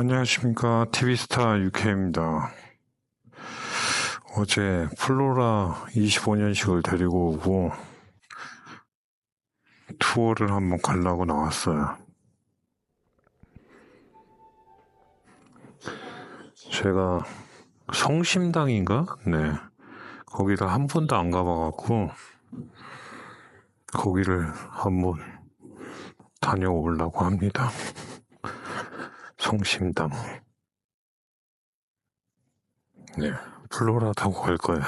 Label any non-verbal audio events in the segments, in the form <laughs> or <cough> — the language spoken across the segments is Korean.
안녕하십니까. TV스타 유케입니다. 어제 플로라 25년식을 데리고 오고 투어를 한번 가려고 나왔어요. 제가 성심당인가? 네. 거기를 한 번도 안 가봐갖고 거기를 한번 다녀오려고 합니다. 성심당. 네, 플로라 타고 갈 거예요.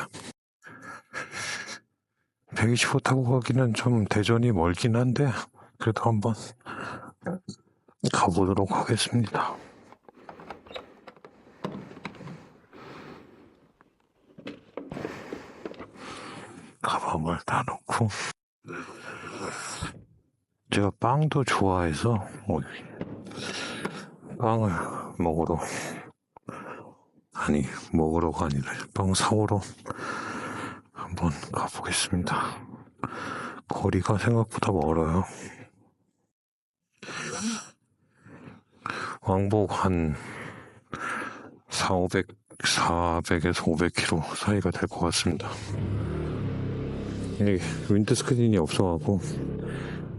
125 타고 가기는 좀 대전이 멀긴 한데, 그래도 한번 가보도록 하겠습니다. 가방을 다 놓고, 제가 빵도 좋아해서, 어, 빵을 먹으러 아니 먹으러가 아니라 빵 사오러 한번 가보겠습니다. 거리가 생각보다 멀어요. 왕복 한 4, 500, 400에서 500km 사이가 될 것 같습니다. 이 윈드 스크린이 없어가고,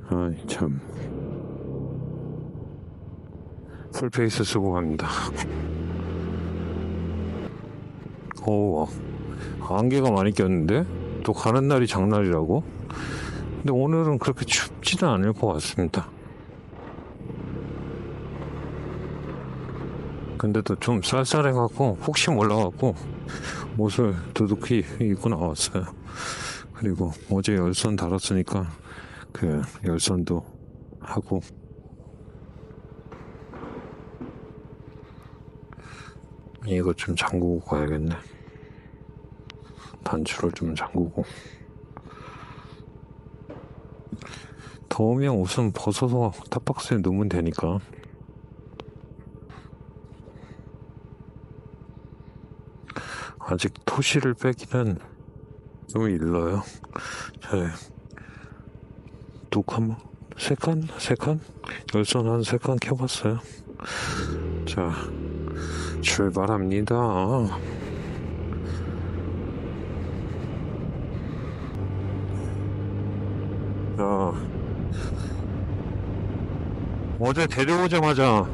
아, 참. 풀페이스 쓰고 갑니다. 오, 안개가 많이 꼈는데? 또 가는 날이 장날이라고? 근데 오늘은 그렇게 춥지는 않을 것 같습니다. 근데도 좀 쌀쌀해갖고, 혹시 몰라갖고, 옷을 두둑히 입고 나왔어요. 그리고 어제 열선 달았으니까, 그 열선도 하고, 이거 좀 잠그고 가야겠네. 단추를 좀 잠그고. 더우면 옷은 벗어서 탑박스에 넣으면 되니까. 아직 토시를 빼기는 좀 일러요. 자, 두 칸, 세 칸? 세 칸? 열선 한 세 칸 켜봤어요. 자, 출발합니다. 자, 어제 데려오자마자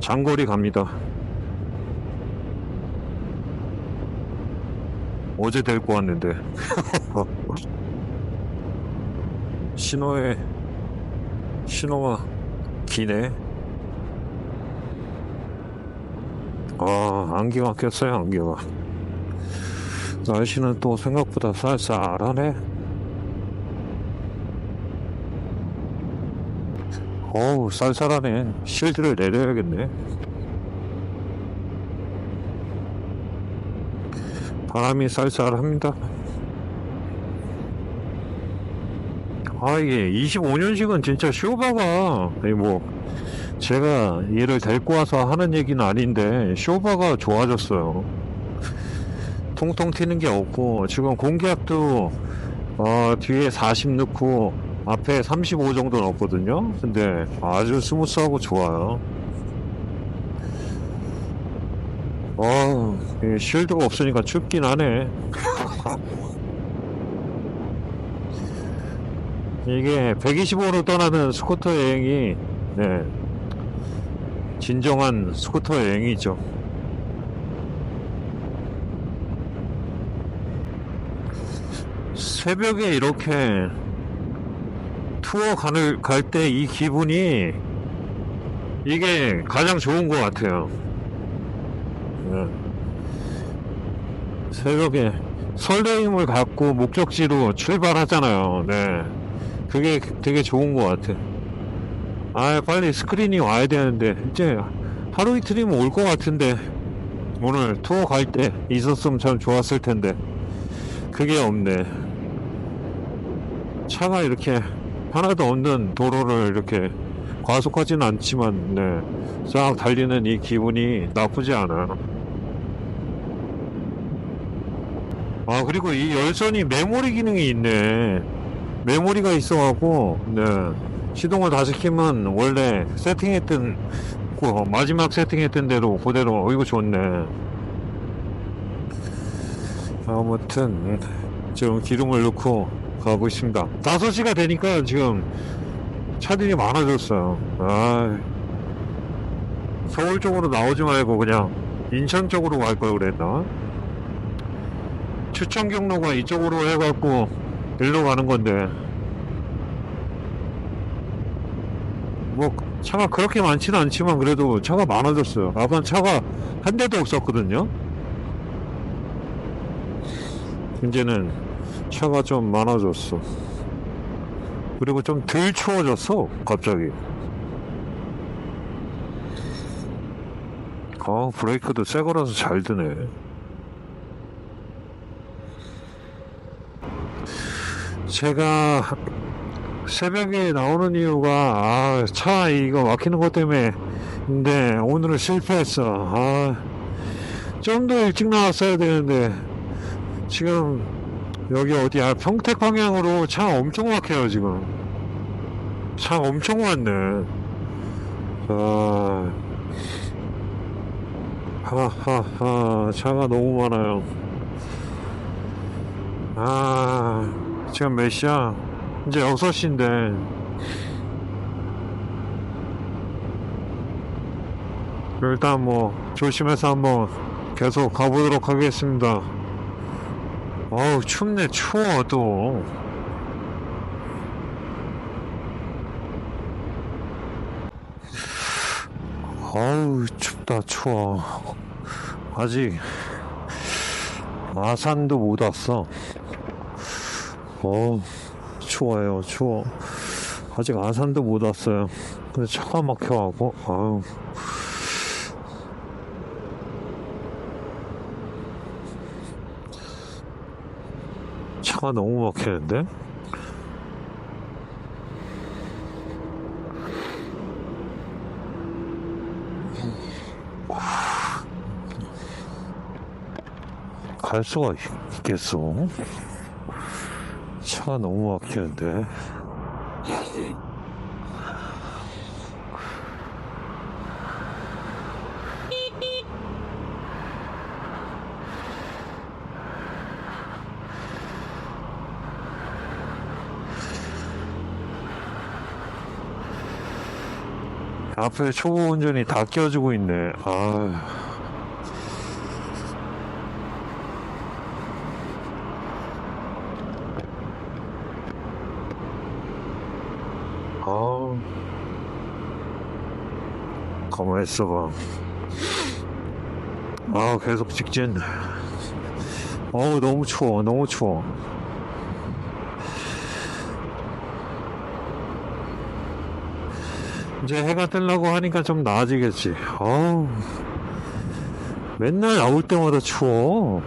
장거리 갑니다. 어제 데리고 왔는데 <laughs> 신호에 신호가 기네. 아, 안개가 꼈어요, 안개가. 날씨는 또 생각보다 쌀쌀하네. 어우, 쌀쌀하네. 실드를 내려야겠네. 바람이 쌀쌀합니다. 아, 이게 25년씩은 진짜 쇼바가, 뭐, 제가 얘를 데리고 와서 하는 얘기는 아닌데 쇼바가 좋아졌어요. 통통 튀는 게 없고 지금 공기압도 어, 뒤에 40 넣고 앞에 35 정도 넣었거든요. 근데 아주 스무스하고 좋아요. 어, 이 쉴드가 없으니까 춥긴 하네. <laughs> 이게 125로 떠나는 스쿠터 여행이 네, 진정한 스쿠터 여행이죠. 새벽에 이렇게 투어 가는 갈 때 이 기분이 이게 가장 좋은 것 같아요. 네. 새벽에 설레임을 갖고 목적지로 출발하잖아요. 네. 그게 되게 좋은 것 같아. 아, 빨리 스크린이 와야 되는데, 이제 하루 이틀이면 올 것 같은데, 오늘 투어 갈 때 있었으면 참 좋았을 텐데, 그게 없네. 차가 이렇게 하나도 없는 도로를 이렇게 과속하지는 않지만, 네. 싹 달리는 이 기분이 나쁘지 않아요. 아, 그리고 이 열선이 메모리 기능이 있네. 메모리가 있어갖고, 네. 시동을 다시 키면 원래 세팅했던 없고 마지막 세팅했던 대로 그대로 어 이거 좋네. 아무튼 지금 기름을 넣고 가고 있습니다. 5시가 되니까 지금 차들이 많아졌어요. 아 서울 쪽으로 나오지 말고 그냥 인천 쪽으로 갈 걸 그랬나? 추천 경로가 이쪽으로 해갖고 일로 가는 건데 뭐 차가 그렇게 많지는 않지만 그래도 차가 많아졌어요. 아까 차가 한 대도 없었거든요. 이제는 차가 좀 많아졌어. 그리고 좀 덜 추워졌어, 갑자기. 아, 브레이크도 새 거라서 잘 드네. 제가 새벽에 나오는 이유가 아, 차 이거 막히는 것 때문에 근데 오늘은 실패했어. 아, 좀 더 일찍 나왔어야 되는데 지금 여기 어디야 평택 방향으로 차 엄청 막혀요 지금. 차 엄청 많네. 아, 하하하 차가 너무 많아요. 아, 지금 몇 시야? 이제 6시인데. 일단 뭐 조심해서 한번 계속 가보도록 하겠습니다. 어우 춥네 추워 또. 어우 춥다 추워. 아직 아산도 못 왔어. 어우 추워요 추워. 아직 아산도 못 왔어요. 근데 차가 막혀가고 아유. 차가 너무 막히는데? 갈 수가 있- 있겠어. 차가 너무 막히는데. 앞에 초보 운전이 다 껴주고 있네. 아. 아, 가만히 있어 봐. 아, 계속 직진. 어우, 너무 추워, 너무 추워. 이제 해가 뜨려고 하니까 좀 나아지겠지. 어우, 맨날 나올 때마다 추워.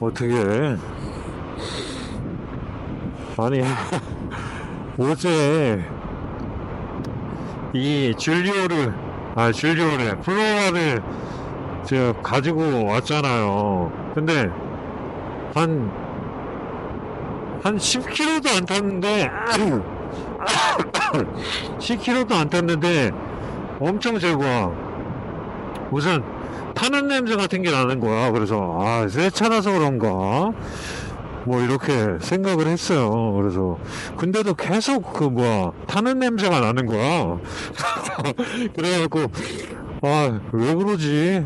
어떻게 아니, <laughs> 어제 이 줄리오를 아 줄리오래 플로라를 제가 가지고 왔잖아요. 근데 한 한 10km도 안 탔는데 <coughs> 10km도 안 탔는데 엄청 제거야 우선 타는 냄새 같은 게 나는 거야. 그래서 아 새 차라서 그런가 뭐 이렇게 생각을 했어요. 그래서 근데도 계속 그 뭐야 타는 냄새가 나는 거야. <laughs> 그래갖고 아 왜 그러지?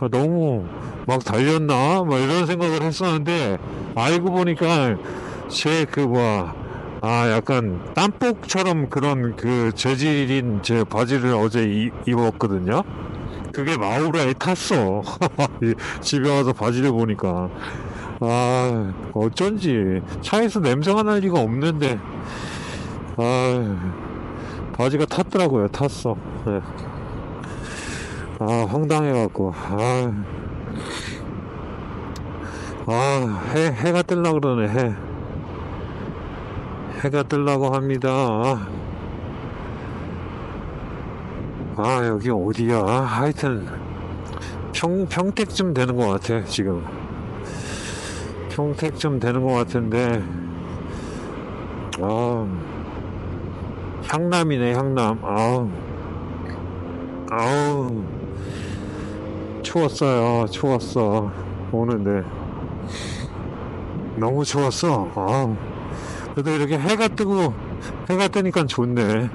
아, 너무 막 달렸나? 막 이런 생각을 했었는데 알고 보니까 제 그 뭐야 아 약간 땀복처럼 그런 그 재질인 제 바지를 어제 이- 입었거든요. 그게 마우라에 탔어. <laughs> 이 집에 와서 바지를 보니까. 아, 어쩐지 차에서 냄새가 날 리가 없는데, 아, 바지가 탔더라고요. 탔어. 네. 아, 황당해갖고, 아, 아, 해, 해가 뜰라 그러네, 해. 해가 뜰라고 합니다. 아, 여기 어디야? 하여튼, 평, 평택쯤 되는 것 같아, 지금. 평택쯤 되는 것 같은데, 아, 향남이네, 향남. 아, 아우 추웠어요. 추웠어. 오는데. 너무 추웠어. 아 그래도 이렇게 해가 뜨고 해가 뜨니까 좋네.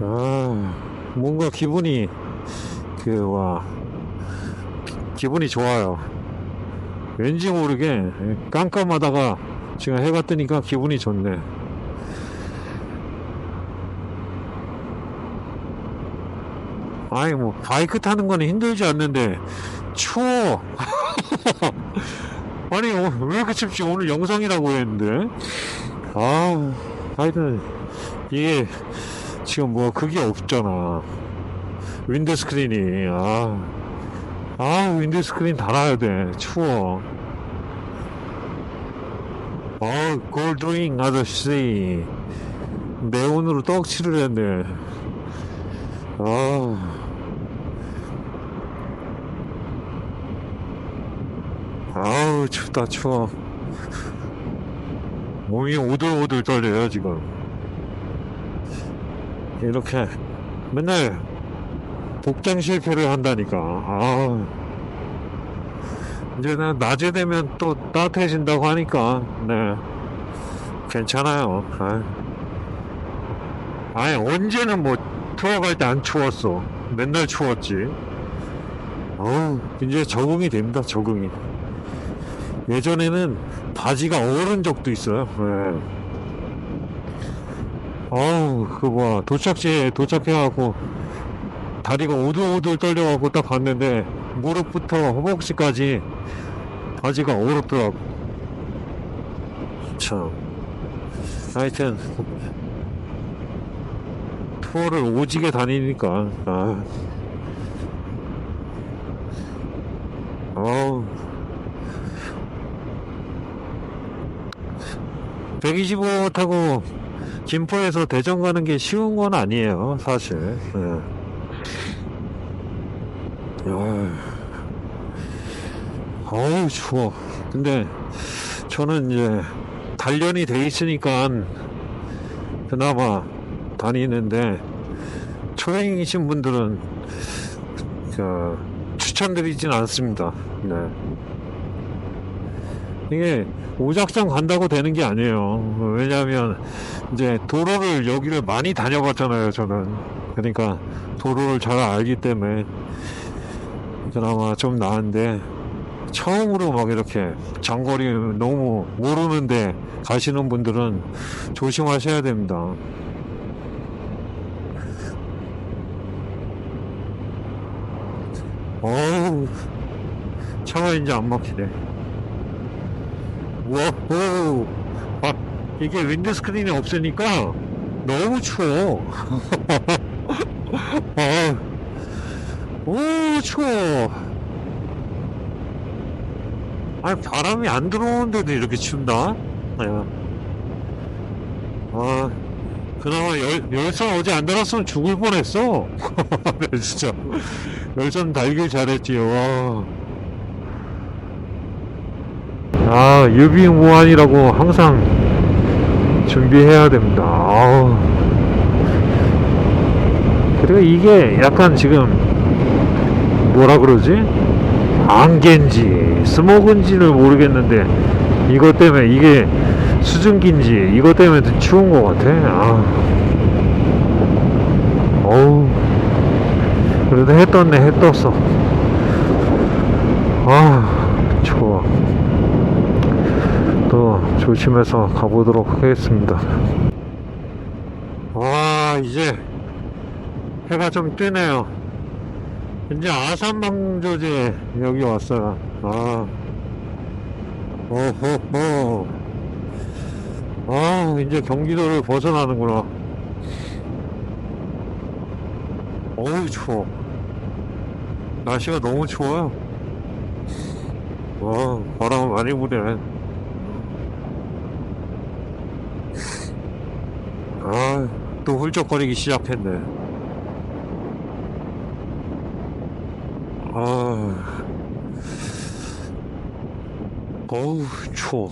아 뭔가 기분이 그와 기분이 좋아요 왠지 모르게 깜깜하다가 지금 해가 뜨니까 기분이 좋네. 아이 뭐 바이크 타는 거는 힘들지 않는데 추워. <laughs> 아니 어, 왜 이렇게 춥지? 오늘 영상이라고 했는데. 아 하여튼 이게 지금 뭐 그게 없잖아. 윈드 스크린이. 아, 아 윈드 스크린 달아야 돼. 추워. 어 골드링 아저씨. 네온으로 떡칠을 했네. 아 아우 춥다 추워. 몸이 오들오들 떨려요 지금. 이렇게. 맨날 복장 실패를 한다니까. 아 이제 나 낮에 되면 또 따뜻해진다고 하니까. 네. 괜찮아요. 아. 아니 언제는 뭐 투어 갈 때 안 추웠어. 맨날 추웠지. 어우 이제 적응이 됩니다 적응이. 예전에는 바지가 얼은 적도 있어요. 네. 어우, 그 뭐야, 도착지에 도착해갖고, 다리가 오들오들 떨려갖고 딱 봤는데, 무릎부터 허벅지까지 바지가 얼었더라고. 참. 하여튼, 투어를 오지게 다니니까, 아. 어우. 125 타고 김포에서 대전 가는 게 쉬운 건 아니에요, 사실. 네. 야, 어우, 추워. 근데 저는 이제 단련이 돼 있으니까 그나마 다니는데 초행이신 분들은 그, 추천드리진 않습니다. 네. 이게 오작전 간다고 되는 게 아니에요. 왜냐하면 이제 도로를 여기를 많이 다녀봤잖아요. 저는 그러니까 도로를 잘 알기 때문에 그나마 좀 나은데 처음으로 막 이렇게 장거리 너무 모르는데 가시는 분들은 조심하셔야 됩니다. 어우 차가 이제 안 막히네. 와호 아 이게 윈드 스크린이 없으니까 너무 추워 <laughs> 아, 오 추워. 아니 바람이 안 들어오는데도 이렇게 춥다? 아, 아 그나마 열, 열선 어제 안 달았으면 죽을 뻔했어. 네, <laughs> 진짜. 열선 달길 잘했지 와 아, 유비무환이라고 항상 준비해야 됩니다. 아우. 그리고 이게 약간 지금 뭐라 그러지? 안개인지 스모그인지를 모르겠는데 이것 때문에 이게 수증기인지 이것 때문에 더 추운 것 같아. 아. 어우. 그래도 해 떴네, 해 떴어. 아, 추워. 또 조심해서 가보도록 하겠습니다. 와 이제 해가 좀 뜨네요. 이제 아산방조제 여기 왔어요. 아, 오호호. 아 이제 경기도를 벗어나는구나. 어우 추워. 날씨가 너무 추워요. 와 바람 많이 부네. 아, 또 훌쩍거리기 시작했네. 아, 어우, 추워.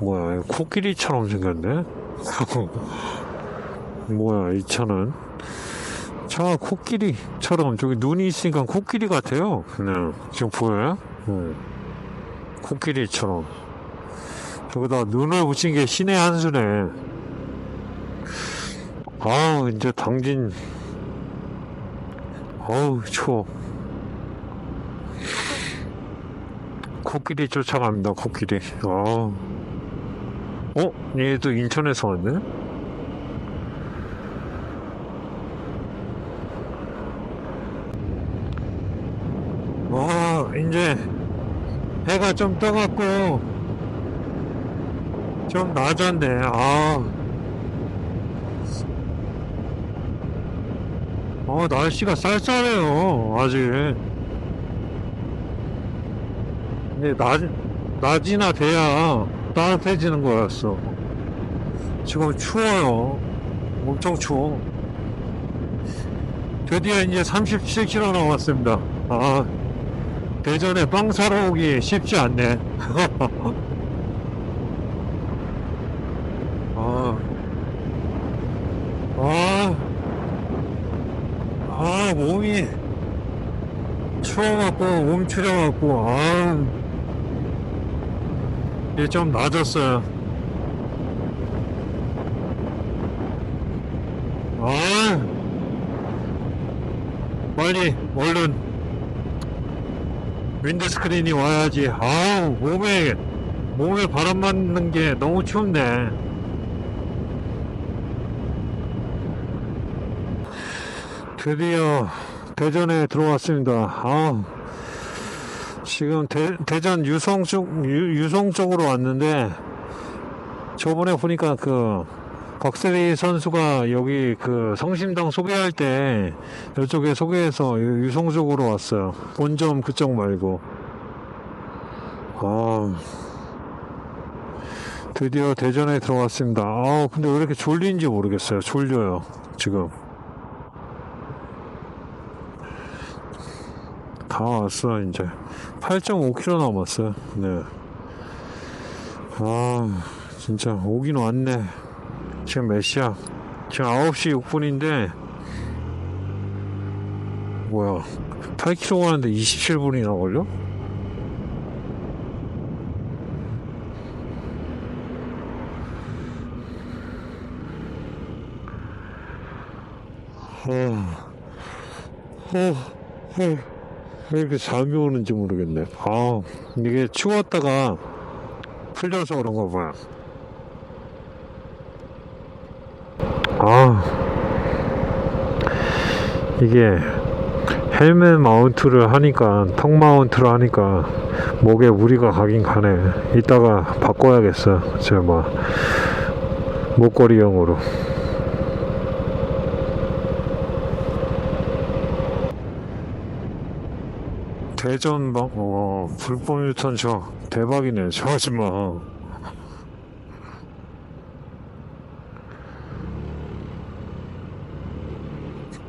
뭐야, 코끼리처럼 생겼네? <laughs> 뭐야 이 차는 차가 코끼리처럼 저기 눈이 있으니까 코끼리 같아요 그냥 지금 보여요? 네. 코끼리처럼 저기다 눈을 붙인 게 신의 한 수네 아우 이제 당진 어우 추워 코끼리 쫓아갑니다 코끼리 어. 어? 얘도 인천에서 왔네? 와 이제 해가 좀 떠갖고 좀 낮았네 아 어, 날씨가 쌀쌀해요, 아직. 근데 낮, 낮이나 돼야 따뜻해지는 거였어. 지금 추워요. 엄청 추워. 드디어 이제 37km 남았습니다. 아, 대전에 빵 사러 오기 쉽지 않네. <laughs> 아, 아, 아, 몸이 추워갖고, 움츠려갖고, 아, 이제 좀 낮았어요. 아, 빨리, 얼른, 윈드스크린이 와야지. 아우, 몸에, 몸에 바람 맞는 게 너무 춥네. 드디어 대전에 들어왔습니다. 아, 지금 대, 대전 유성 쪽, 유, 유성 쪽으로 왔는데, 저번에 보니까 그, 박세리 선수가 여기 그 성심당 소개할 때 이쪽에 소개해서 유- 유성 쪽으로 왔어요. 본점 그쪽 말고. 아, 드디어 대전에 들어왔습니다. 아, 근데 왜 이렇게 졸린지 모르겠어요. 졸려요, 지금. 다 왔어, 이제. 8.5km 남았어요. 네. 아, 진짜 오긴 왔네. 지금 몇 시야? 지금 9시 6분인데, 뭐야. 8km 가는데 27분이나 걸려? 어, 어, 어. 왜 이렇게 잠이 오는지 모르겠네. 아, 이게 추웠다가 풀려서 그런가 봐요. 아, 이게 헬멧 마운트를 하니까, 턱 마운트를 하니까 목에 무리가 가긴 가네. 이따가 바꿔야겠어요. 제가 막 목걸이용으로. 대전 막, 어, 불법 유턴 저 대박이네. 저 아줌마.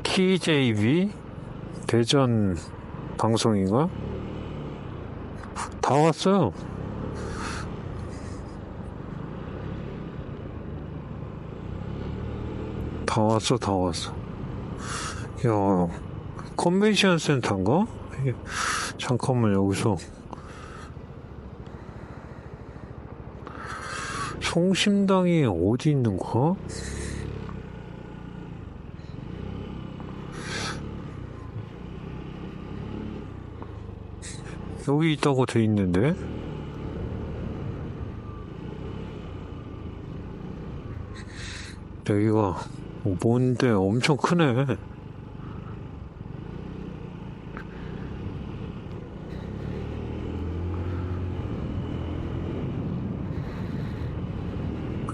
TJV 대전 방송인가? 다 왔어요. 다 왔어, 다 왔어. 야, 컨벤션 센터인가? 잠깐만 여기서 송심당이 어디 있는 거야? 여기 있다고 돼 있는데? 여기가 뭔데? 엄청 크네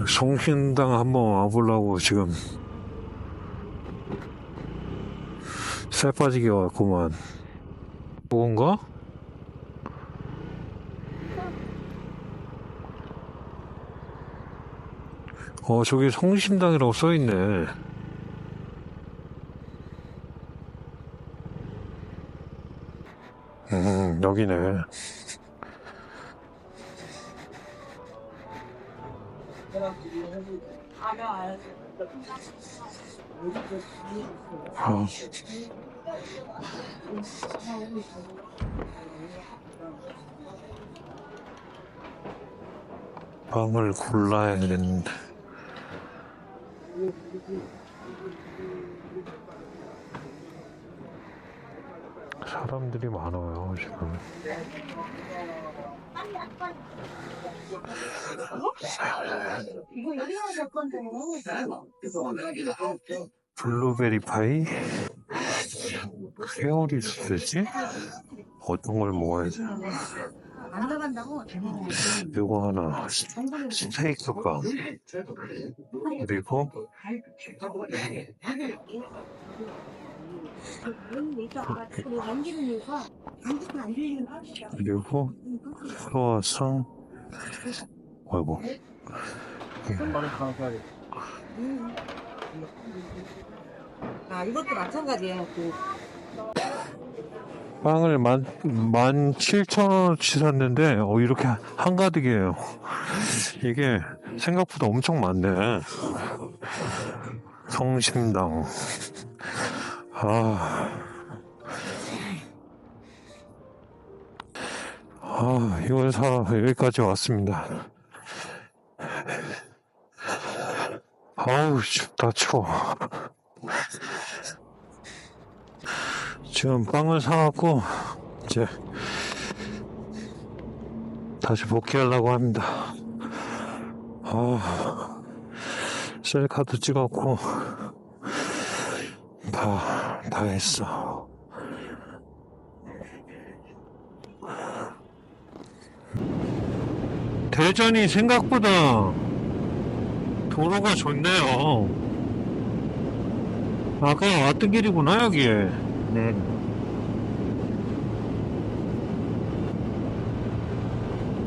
송신당 한번 와보려고 지금. 살 빠지게 왔구만. 뭔가? 어 저기 성심당이라고 써있네. 음 여기네 아. 방을 골라야 되는데. 사람들이 많아요, 지금. 블루베리 파이? 회오리 소세지? 어떤 걸 먹어야지? 이거 하나, 스테이크 빵. 그리고, 그리고, 크로와상. 아이고. 아 이것도 마찬가지예요. 그 빵을 만, 만 칠천 원어치 샀는데, 어, 이렇게 한가득이에요. 이게 생각보다 엄청 많네. 성심당. 아. 아, 이걸 사러 여기까지 왔습니다. 아우, 춥다, 추워. 지금 빵을 사갖고 이제 다시 복귀하려고 합니다. 아, 셀카도 찍었고 다, 다 했어. 대전이 생각보다 도로가 좋네요. 아까 왔던 길이구나 여기에. 네.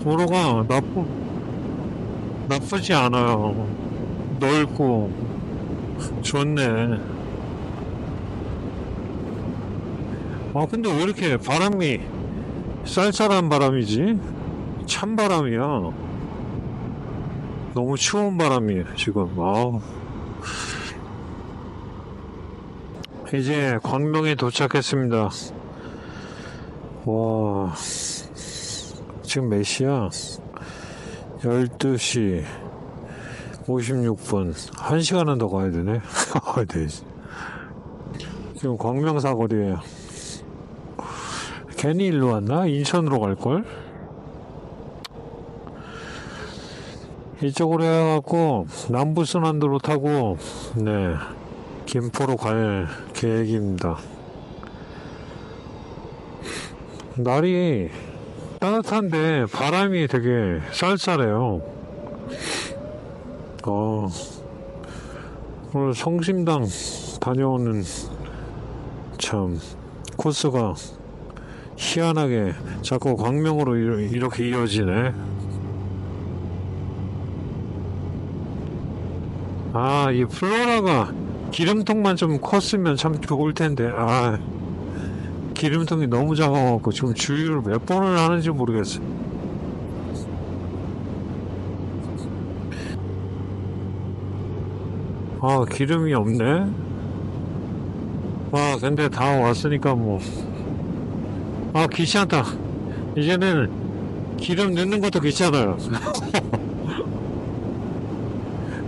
도로가 나쁘 나쁘지 않아요. 넓고 좋네. 아 근데 왜 이렇게 바람이 쌀쌀한 바람이지? 찬 바람이야. 너무 추운 바람이에요 지금. 아 이제 광명에 도착했습니다. 와. 지금 몇 시야? 12시 56분. 1시간은 더 가야 되네. <laughs> 네. 지금 광명 사거리에요. 괜히 일로 왔나? 인천으로 갈걸? 이쪽으로 해갖고 남부순환도로 타고 네 김포로 갈 계획입니다. 날이 따뜻한데 바람이 되게 쌀쌀해요. 어, 오늘 성심당 다녀오는 참 코스가 희한하게 자꾸 광명으로 이렇게 이어지네. 아, 이 플로라가 기름통만 좀 컸으면 참 좋을 텐데. 아, 기름통이 너무 작아갖고 지금 주유를 몇 번을 하는지 모르겠어. 아, 기름이 없네. 와, 근데 다 왔으니까 뭐. 아, 귀찮다. 이제는 기름 넣는 것도 귀찮아요. <laughs>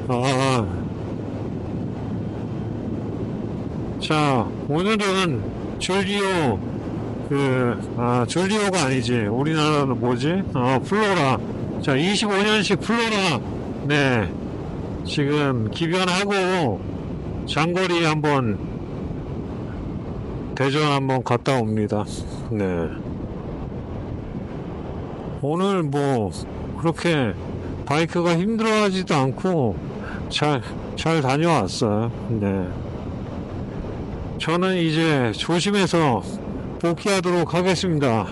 아. 자, 오늘은 졸리오, 그, 아, 졸리오가 아니지. 우리나라는 뭐지? 어, 플로라. 자, 25년식 플로라. 네. 지금 기변하고 장거리 한번 대전 한번 갔다 옵니다. 네. 오늘 뭐, 그렇게 바이크가 힘들어하지도 않고 잘, 잘 다녀왔어요. 네. 저는 이제 조심해서 복귀하도록 하겠습니다.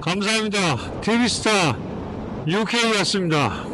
감사합니다. TV스타 UK였습니다.